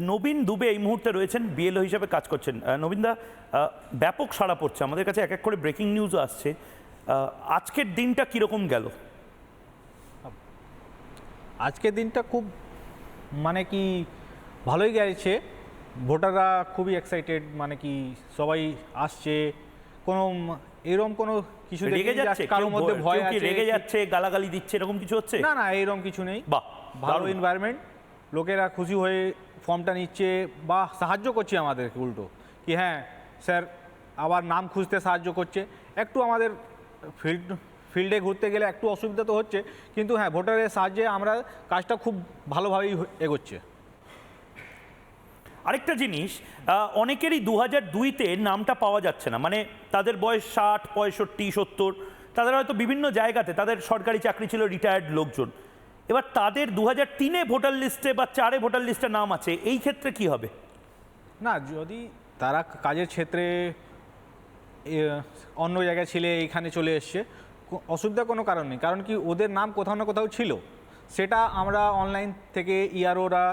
নবীন দুবে এই মুহূর্তে রয়েছেন বিএলও হিসেবে কাজ করছেন। নবীনদা ব্যাপক সাড়া পড়ছে। আমাদের কাছে এক এক করে ব্রেকিং নিউজও আসছে। আজকের দিনটা কীরকম গেল? আজকের দিনটা খুব মানে কি ভালোই গেছে। ভোটাররা খুবই এক্সাইটেড মানে কি সবাই আসছে। কোনো এরকম কোনো কিছু রেগে যাচ্ছে? কারোর মধ্যে ভয়- কি আছে রেগে যাচ্ছে গালাগালি দিচ্ছে এরকম কিছু হচ্ছে? না না এরকম কিছু নেই। বাহ ভালো। এনভায়রনমেন্ট লোকেরা খুশি হয়ে ফর্মটা নিচ্ছে বা সাহায্য করছে আমাদেরকে উল্টো। কি হ্যাঁ স্যার আবার নাম খুঁজতে সাহায্য করছে। একটু আমাদের ফিল্ড, ফিল্ডে ঘুরতে গেলে একটু অসুবিধা তো হচ্ছে, কিন্তু হ্যাঁ ভোটারের সাহায্যে আমরা কাজটা খুব ভালোভাবেই এগোচ্ছে। আরেকটা জিনিস অনেকেরই দু হাজার দুইতে নামটা পাওয়া যাচ্ছে না। মানে তাদের বয়স ষাট, পঁয়ষট্টি, সত্তর, তাদের হয়তো বিভিন্ন জায়গাতে তাদের সরকারি চাকরি ছিল রিটায়ার্ড লোকজন। এবার তাদের দু হাজার তিনে ভোটার লিস্টে বা চারে ভোটার লিস্টে নাম আছে, এই ক্ষেত্রে কি হবে? না, যদি তারা কাজের ক্ষেত্রে অন্য জায়গায় ছেলে, এইখানে চলে এসছে অসুবিধা কোনো কারণ নেই। কারণ কি, ওদের নাম কোথাও না কোথাও ছিল। সেটা আমরা অনলাইন থেকে ইয়ারোরা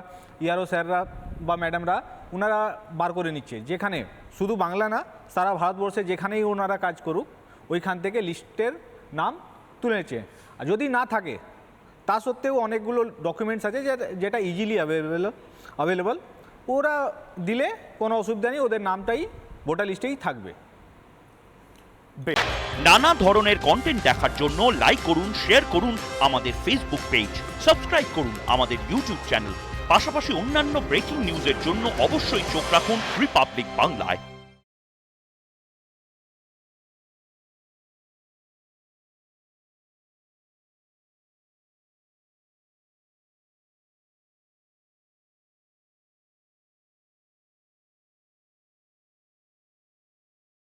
ইয়ারো স্যাররা বা ম্যাডামরা ওনারা বার করে নিচ্ছে। যেখানে শুধু বাংলা না, সারা ভারতবর্ষে যেখানেই ওনারা কাজ করুক, ওইখান থেকে লিস্টের নাম তুলে নিচ্ছে আর যদি না থাকে তা সত্ত্বেও অনেকগুলো ডকুমেন্টস আছে যেটা- ইজিলি অ্যাভেলেবেল অ্যাভেলেবল ওরা দিলে কোনো অসুবিধা নেই, ওদের নামটাই ভোটার লিস্টেই থাকবে। নানা ধরনের কন্টেন্ট দেখার জন্য লাইক করুন শেয়ার করুন আমাদের ফেসবুক পেজ সাবস্ক্রাইব করুন আমাদের ইউটিউব চ্যানেল পাশাপাশি অন্যান্য ব্রেকিং নিউজের জন্য অবশ্যই চোখ রাখুন রিপাবলিক বাংলায়